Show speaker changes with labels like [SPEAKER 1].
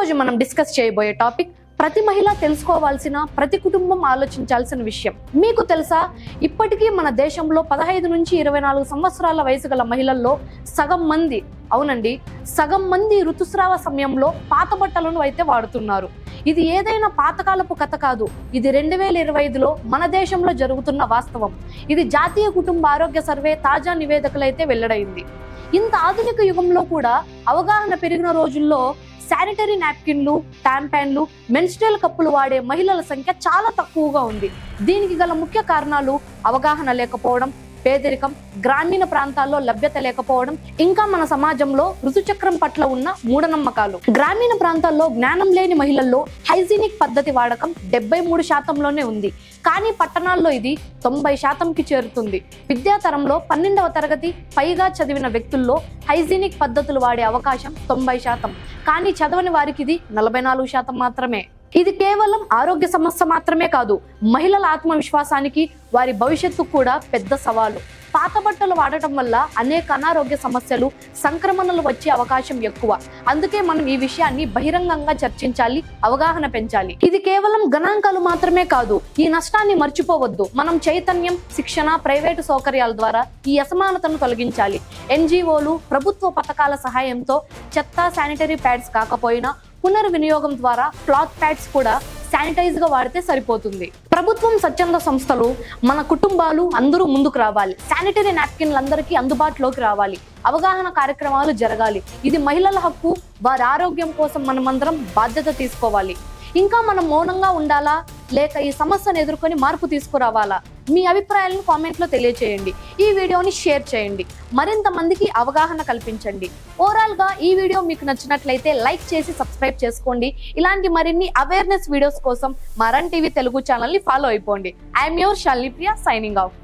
[SPEAKER 1] రోజు మనం డిస్కస్ చేయబోయే టాపిక్ ప్రతి మహిళ తెలుసుకోవాల్సిన ప్రతి కుటుంబం ఆలోచించాల్సిన విషయం. మీకు తెలుసా? ఇప్పటికీ మన దేశంలో పదహైదు నుంచి ఇరవై నాలుగు సంవత్సరాల వయసు గల మహిళల్లో సగం మంది అవునండి సగం మంది ఋతుస్రావ సమయంలో పాత బట్టలను అయితే వాడుతున్నారు. ఇది ఏదైనా పాతకాలపు కథ కాదు. ఇది రెండు వేల ఇరవై ఐదులో మన దేశంలో జరుగుతున్న వాస్తవం. ఇది జాతీయ కుటుంబ ఆరోగ్య సర్వే తాజా నివేదికలైతే వెల్లడైంది. ఇంత ఆధునిక యుగంలో కూడా అవగాహన పెరిగిన రోజుల్లో శానిటరీ నాప్కిన్లు ట్యాంపాన్లు మెన్స్ట్రల్ కప్పులు వాడే మహిళల సంఖ్య చాలా తక్కువగా ఉంది. దీనికి గల ముఖ్య కారణాలు అవగాహన లేకపోవడం పేదరికం గ్రామీణ ప్రాంతాల్లో లభ్యత లేకపోవడం ఇంకా మన సమాజంలో ఋతుచక్రం పట్ల ఉన్న మూఢనమ్మకాలు. గ్రామీణ ప్రాంతాల్లో జ్ఞానం లేని మహిళల్లో హైజీనిక్ పద్ధతి వాడకం డెబ్బై మూడు శాతంలోనే ఉంది. కానీ పట్టణాల్లో ఇది తొంభై శాతంకి చేరుతుంది. విద్యాతరంలో పన్నెండవ తరగతి పైగా చదివిన వ్యక్తుల్లో హైజీనిక్ పద్ధతులు వాడే అవకాశం తొంభై శాతం. కానీ చదవని వారికి ఇది నలభై నాలుగు శాతం మాత్రమే. ఇది కేవలం ఆరోగ్య సమస్య మాత్రమే కాదు మహిళల ఆత్మవిశ్వాసానికి వారి భవిష్యత్తు కూడా పెద్ద సవాలు. పాత బట్టలు వాడటం వల్ల అనేక అనారోగ్య సమస్యలు సంక్రమణలు వచ్చే అవకాశం ఎక్కువ. అందుకే మనం ఈ విషయాన్ని బహిరంగంగా చర్చించాలి అవగాహన పెంచాలి. ఇది కేవలం గణాంకాలు మాత్రమే కాదు ఈ నష్టాన్ని మర్చిపోవద్దు. మనం చైతన్యం శిక్షణ ప్రైవేటు సౌకర్యాల ద్వారా ఈ అసమానతను తొలగించాలి. ఎన్జిఓలు ప్రభుత్వ పథకాల సహాయంతో చెత్త శానిటరీ ప్యాడ్స్ కాకపోయినా పునర్వినియోగం ద్వారా క్లాత్ ప్యాడ్స్ కూడా శానిటైజ్గా వాడితే సరిపోతుంది. ప్రభుత్వం స్వచ్ఛంద సంస్థలు మన కుటుంబాలు అందరూ ముందుకు రావాలి. శానిటరీ నాప్కిన్లు అందరికీ అందుబాటులోకి రావాలి. అవగాహన కార్యక్రమాలు జరగాలి. ఇది మహిళల హక్కు వారి ఆరోగ్యం కోసం మనమందరం బాధ్యత తీసుకోవాలి. ఇంకా మనం మౌనంగా ఉండాలా? లేక ఈ సమస్యను ఎదుర్కొని మార్పు తీసుకురావాలా? మీ అభిప్రాయాలను కామెంట్లో తెలియచేయండి. ఈ వీడియోని షేర్ చేయండి. మరింత మందికి అవగాహన కల్పించండి. ఓవరాల్గా ఈ వీడియో మీకు నచ్చినట్లయితే లైక్ చేసి సబ్స్క్రైబ్ చేసుకోండి. ఇలాంటి మరిన్ని అవేర్నెస్ వీడియోస్ కోసం మరన్ టీవీ తెలుగు ఛానల్ని ఫాలో అయిపోండి. I'm your Shalipriya signing off